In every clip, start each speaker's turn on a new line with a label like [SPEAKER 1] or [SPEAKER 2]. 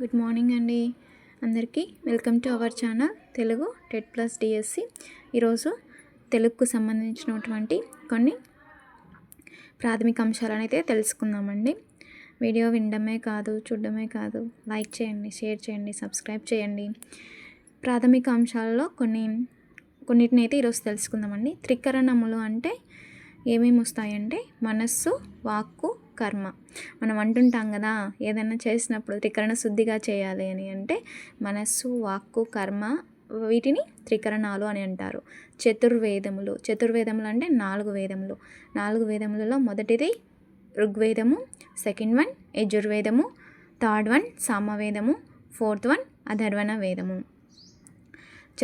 [SPEAKER 1] Good morning అండి. అందరికీ welcome to our channel Telugu TET plus DSC. ఈరోజు తెలుగుకు సంబంధించినటువంటి కొన్ని ప్రాథమిక అంశాలను అయితే తెలుసుకుందామండి. వీడియో వినడమే కాదు చూడడమే కాదు లైక్ చేయండి షేర్ చేయండి సబ్స్క్రైబ్ చేయండి. ప్రాథమిక అంశాలలో కొన్ని కొన్నిటిని అయితే ఈరోజు తెలుసుకుందామండి. త్రికరణములు అంటే ఏమేమి వస్తాయంటే మనస్సు వాక్కు కర్మ. మనం అంటుంటాం కదా ఏదైనా చేసినప్పుడు త్రికరణ శుద్ధిగా చేయాలి అని అంటే మనస్సు వాక్కు కర్మ వీటిని త్రికరణాలు అని అంటారు. చతుర్వేదములు. చతుర్వేదములు అంటే నాలుగు వేదములు. నాలుగు వేదములలో మొదటిది ఋగ్వేదము సెకండ్ వన్ యజుర్వేదము థర్డ్ వన్ సామవేదము ఫోర్త్ వన్ అధర్వణ వేదము.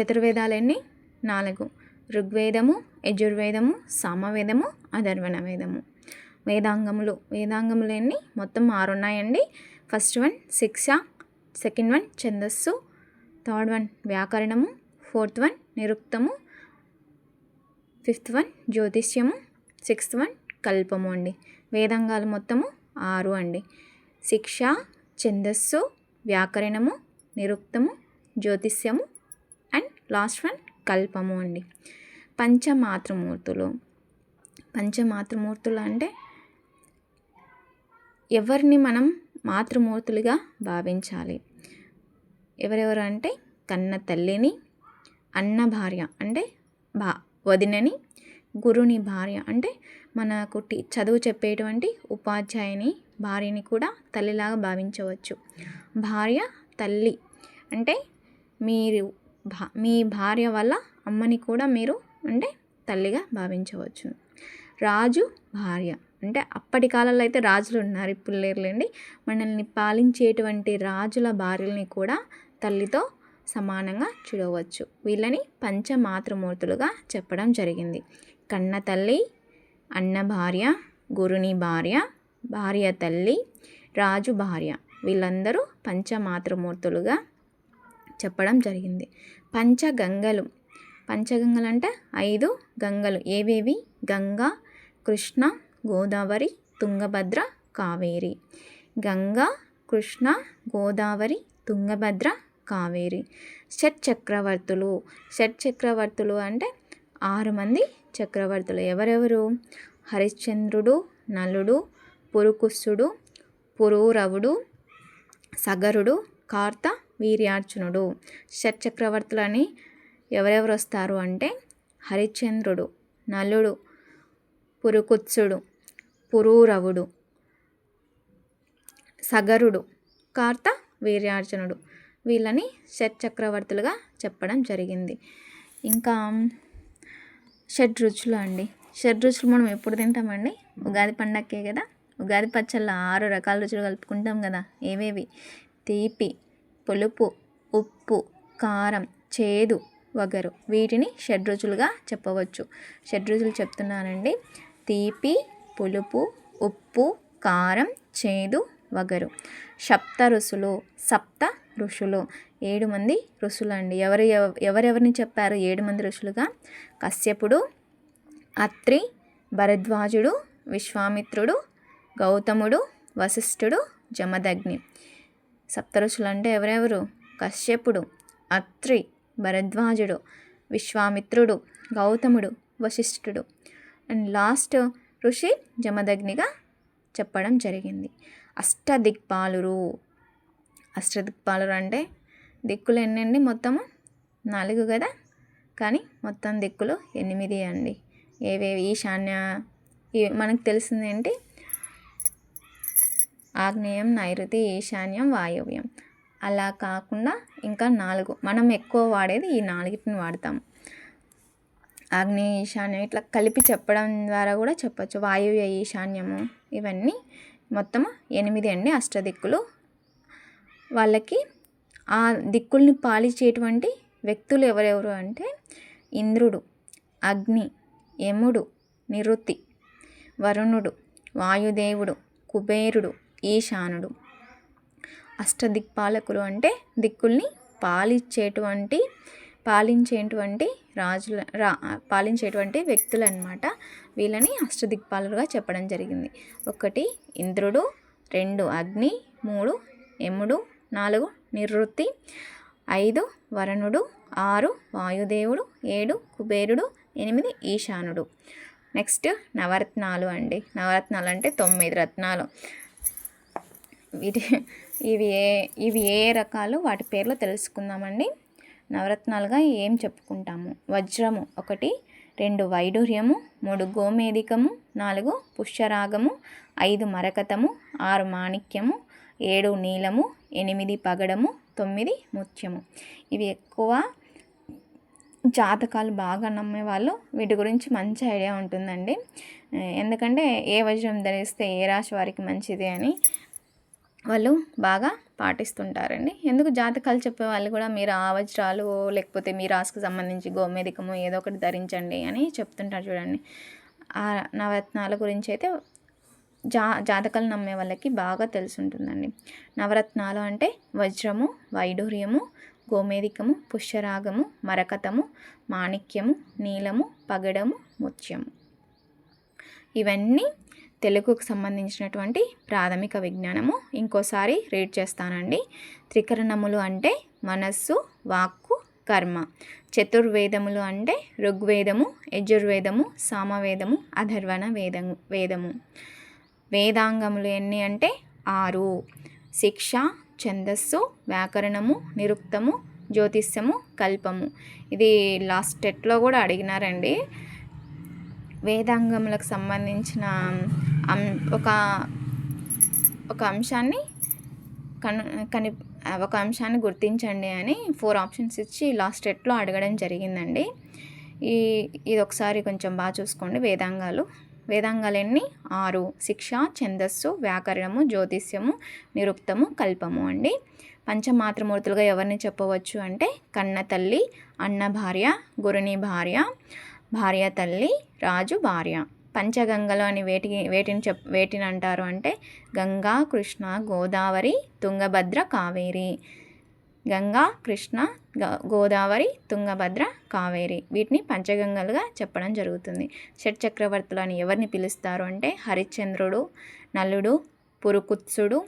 [SPEAKER 1] చతుర్వేదాలన్నీ నాలుగు. ఋగ్వేదము యజుర్వేదము సామవేదము అధర్వణ వేదము. వేదాంగములు. వేదాంగములు ఎన్ని మొత్తం ఆరు ఉన్నాయండి ఫస్ట్ వన్ శిక్ష సెకండ్ వన్ ఛందస్సు థర్డ్ వన్ వ్యాకరణము ఫోర్త్ వన్ నిరుక్తము ఫిఫ్త్ వన్ జ్యోతిష్యము సిక్స్త్ వన్ కల్పము అండి. వేదాంగాలు మొత్తము ఆరు అండి. శిక్ష ఛందస్సు వ్యాకరణము నిరుక్తము జ్యోతిష్యము అండ్ లాస్ట్ వన్ కల్పము అండి. పంచమాతృమూర్తులు. పంచమాతృమూర్తులు అంటే ఎవరిని మనం మాతృమూర్తులుగా భావించాలి? ఎవరెవరు అంటే కన్న తల్లిని అన్న భార్య అంటే బా వదినని గురుని భార్య అంటే మనకు టీ చదువు చెప్పేటువంటి ఉపాధ్యాయుని భార్యని కూడా తల్లిలాగా భావించవచ్చు. భార్య తల్లి అంటే మీరు భా మీ భార్య వల్ల అమ్మని కూడా మీరు అంటే తల్లిగా భావించవచ్చు. రాజు భార్య అంటే అప్పటి కాలంలో అయితే రాజులు ఉన్నారు ఇప్పుడు లేరులేండి. మనల్ని పాలించేటువంటి రాజుల భార్యల్ని కూడా తల్లితో సమానంగా చూడవచ్చు. వీళ్ళని పంచమాతృమూర్తులుగా చెప్పడం జరిగింది. కన్న తల్లి అన్న భార్య గురుని భార్య భార్య తల్లి రాజు భార్య వీళ్ళందరూ పంచమాతృమూర్తులుగా చెప్పడం జరిగింది. పంచగంగలు. పంచగంగలు అంటే ఐదు గంగలు. ఏవేవి? గంగా కృష్ణ గోదావరి తుంగభద్ర కావేరి. గంగా కృష్ణ గోదావరి తుంగభద్ర కావేరి. షట్ చక్రవర్తులు. షట్ చక్రవర్తులు అంటే ఆరు మంది చక్రవర్తులు. ఎవరెవరు? హరిశ్చంద్రుడు నలుడు పురుకుస్సుడు పురూరవుడు సగరుడు కార్త వీర్యార్చునుడు షట్ చక్రవర్తులని ఎవరెవరు వస్తారు అంటే హరిశ్చంద్రుడు నలుడు పురుకుత్సుడు పురూరవుడు సగరుడు కార్త వీర్యార్జునుడు. వీళ్ళని షట్చక్రవర్తులుగా చెప్పడం జరిగింది. ఇంకా షడ్ రుచులు అండి. షడ్ రుచులు మనం ఎప్పుడు తింటామండి? ఉగాది పండక్కే కదా? ఉగాది పచ్చళ్ళ ఆరు రకాల రుచులు కలుపుకుంటాం కదా? ఏవేవి? తీపి పులుపు ఉప్పు కారం చేదు వగరు. వీటిని షడ్రుచులుగా చెప్పవచ్చు. షడ్రుచులు చెప్తున్నానండి. తీపి పులుపు ఉప్పు కారం చేదు వగరు. సప్త ఋషులు సప్త ఋషులు. ఏడు మంది ఋషులు అండి ఎవరు ఎవరెవరిని చెప్పారు? ఏడు మంది ఋషులుగా. కశ్యపుడు అత్రి భరద్వాజుడు విశ్వామిత్రుడు గౌతముడు వశిష్ఠుడు జమదగ్ని. సప్త ఋషులు అంటే ఎవరెవరు? కశ్యపుడు అత్రి భరద్వాజుడు విశ్వామిత్రుడు గౌతముడు వశిష్ఠుడు. అండ్ లాస్ట్ ఋషి జమదగ్నిగా చెప్పడం జరిగింది. అష్టదిక్పాలురు. అష్టదిక్పాలురు అంటే దిక్కులు ఎన్నండి? మొత్తము నాలుగు కదా కానీ మొత్తం దిక్కులు ఎనిమిది అండి. ఏవేవి ఈశాన్య మనకు తెలిసింది ఏంటి? ఆగ్నేయం నైరుతి ఈశాన్యం వాయవ్యం. అలా కాకుండా ఇంకా నాలుగు. మనం ఎక్కువ వాడేది ఈ నాలుగిటిని వాడతాం ఆగ్నేయ ఈశాన్యం ఇట్లా కలిపి చెప్పడం ద్వారా కూడా చెప్పచ్చు. వాయువ్య ఈశాన్యము ఇవన్నీ మొత్తము ఎనిమిది అండి అష్టదిక్కులు. వాళ్ళకి ఆ దిక్కుల్ని పాలించేటువంటి వ్యక్తులు ఎవరెవరు అంటే ఇంద్రుడు అగ్ని యముడు నిరుతి వరుణుడు వాయుదేవుడు కుబేరుడు ఈశానుడు. అష్టదిక్పాలకులు అంటే దిక్కుల్ని పాలిచ్చేటువంటి పాలించేటువంటి రాజుల రా పాలించేటువంటి వ్యక్తులు అనమాట వీళ్ళని అష్టదిక్పాలుగా చెప్పడం జరిగింది. ఒకటి ఇంద్రుడు. రెండు అగ్ని. మూడు యముడు. నాలుగు నివృత్తి. ఐదు వరుణుడు. ఆరు వాయుదేవుడు. ఏడు కుబేరుడు. ఎనిమిది ఈశానుడు. నెక్స్ట్ నవరత్నాలు అండి. నవరత్నాలు అంటే తొమ్మిది రత్నాలు. వీటి ఇవి ఏ ఇవి ఏ రకాలు వాటి పేర్లు తెలుసుకుందామండి. నవరత్నాలుగా ఏం చెప్పుకుంటాము? వజ్రము ఒకటి రెండు వైడూర్యము మూడు గోమేదికము నాలుగు పుష్యరాగము ఐదు మరకతము ఆరు మాణిక్యము ఏడు నీలము ఎనిమిది పగడము తొమ్మిది ముత్యము. ఇవి ఎక్కువ జాతకాలు బాగా నమ్మే వాళ్ళు వీటి గురించి మంచి ఐడియా ఉంటుందండి. ఎందుకంటే ఏ వజ్రం ధరిస్తే ఏ రాశి వారికి మంచిది అని వాళ్ళు బాగా పాటిస్తుంటారండి. ఎందుకు జాతకాలు చెప్పే వాళ్ళు కూడా మీరు ఆ వజ్రాలు లేకపోతే మీ రాసుకు సంబంధించి గోమేధికము ఏదో ఒకటి ధరించండి అని చెప్తుంటారు చూడండి. ఆ నవరత్నాల గురించి అయితే జా జాతకాలు నమ్మే వాళ్ళకి బాగా తెలుసుంటుందండి. నవరత్నాలు అంటే వజ్రము వైడూర్యము గోమేధికము పుష్యరాగము మరకతము మాణిక్యము నీలము పగడము ముత్యము. ఇవన్నీ తెలుగుకు సంబంధించినటువంటి ప్రాథమిక విజ్ఞానము ఇంకోసారి రీడ్ చేస్తానండి. త్రికరణములు అంటే మనస్సు వాక్కు కర్మ. చతుర్వేదములు అంటే ఋగ్వేదము యజుర్వేదము సామవేదము అధర్వణ వేదము వేదము. వేదాంగములు ఎన్ని అంటే ఆరు. శిక్ష ఛందస్సు వ్యాకరణము నిరుక్తము జ్యోతిష్యము కల్పము. ఇది లాస్ట్ టెట్లో కూడా అడిగినారండి. వేదాంగములకు సంబంధించిన ఒక ఒక అంశాన్ని కను కని ఒక అంశాన్ని గుర్తించండి అని ఫోర్ ఆప్షన్స్ ఇచ్చి లాస్ట్ ఎట్లో అడగడం జరిగిందండి. ఈ ఇది ఒకసారి కొంచెం బాగా చూసుకోండి వేదాంగాలు. వేదాంగాలన్నీ? ఆరు. శిక్ష ఛందస్సు వ్యాకరణము జ్యోతిష్యము నిరుక్తము కల్పము అండి. పంచమాతృమూర్తులుగా ఎవరిని చెప్పవచ్చు అంటే కన్న తల్లి అన్న భార్య గురుని భార్య భార్య తల్లి రాజు భార్య. పంచగంగలు అని వేటి వేటిని చెప్ వేటిని అంటారు అంటే గంగా కృష్ణ గోదావరి తుంగభద్ర కావేరి. గంగా కృష్ణ గోదావరి తుంగభద్ర కావేరి. వీటిని పంచగంగలుగా చెప్పడం జరుగుతుంది. షట్ చక్రవర్తులు అని ఎవరిని పిలుస్తారు అంటే హరిశ్చంద్రుడు నలుడు పురుకుత్సుడు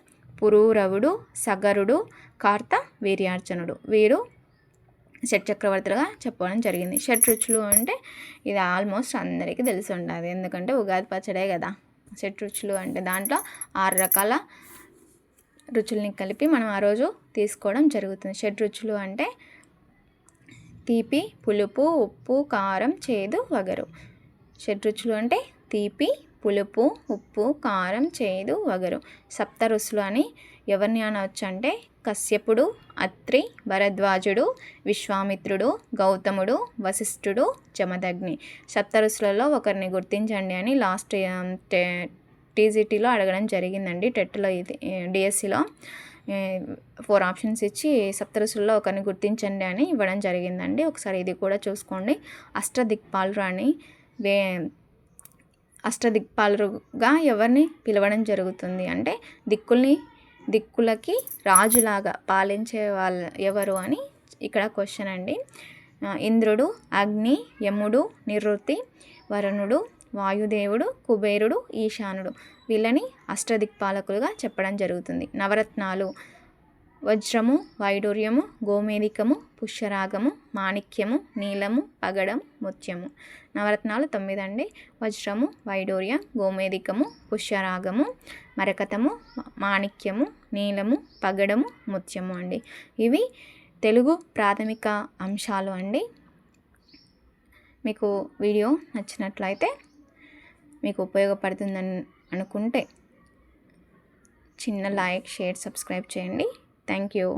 [SPEAKER 1] పురూరవుడు సగరుడు కార్త వీర్యార్చనుడు. వీరు షట్ చక్రవర్తులుగా చెప్పడం జరిగింది. షట్ రుచులు అంటే ఇది ఆల్మోస్ట్ అందరికీ తెలిసి ఉండాలి. ఎందుకంటే ఉగాది పచ్చడే కదా. షట్ రుచులు అంటే దాంట్లో ఆరు రకాల రుచుల్ని కలిపి మనం ఆ రోజు తీసుకోవడం జరుగుతుంది. షడ్ రుచులు అంటే తీపి పులుపు ఉప్పు కారం చేదు వగరు. షడ్ రుచులు అంటే తీపి పులుపు ఉప్పు కారం చేదు వగరు. సప్త రుసులు అని ఎవరిని అనవచ్చు అంటే కశ్యపుడు అత్రి భరద్వాజుడు విశ్వామిత్రుడు గౌతముడు వశిష్ఠుడు జమదగ్ని. సప్తరుసులలో ఒకరిని గుర్తించండి అని లాస్ట్ టీజీటీలో అడగడం జరిగిందండి. టెట్లో ఇది డిఎస్సిలో. ఫోర్ ఆప్షన్స్ ఇచ్చి సప్తరుసుల్లో ఒకరిని గుర్తించండి అని ఇవ్వడం జరిగిందండి. ఒకసారి ఇది కూడా చూసుకోండి. అష్టదిక్పాలు అని వే అష్టదిక్పాలుగా ఎవరిని పిలవడం జరుగుతుంది అంటే దిక్కుల్ని దిక్కులకి రాజులాగా పాలించే వాళ్ళు ఎవరు అని ఇక్కడ క్వశ్చన్ అండి. ఇంద్రుడు అగ్ని యముడు నివృత్తి వరుణుడు వాయుదేవుడు కుబేరుడు ఈశానుడు. వీళ్ళని అష్టదిక్పాలకులుగా చెప్పడం జరుగుతుంది. నవరత్నాలు వజ్రము వైడూర్యము గోమేదికము పుష్యరాగము మాణిక్యము నీలము పగడం ముత్యము. నవరత్నాలు తొమ్మిదండి. వజ్రము వైడూర్య గోమేదికము పుష్యరాగము మరకతము మాణిక్యము నీలము పగడము ముత్యము అండి. ఇవి తెలుగు ప్రాథమిక అంశాలు అండి. మీకు వీడియో నచ్చినట్లయితే మీకు ఉపయోగపడుతుందని అనుకుంటే చిన్న లైక్ షేర్ సబ్స్క్రైబ్ చేయండి. Thank you.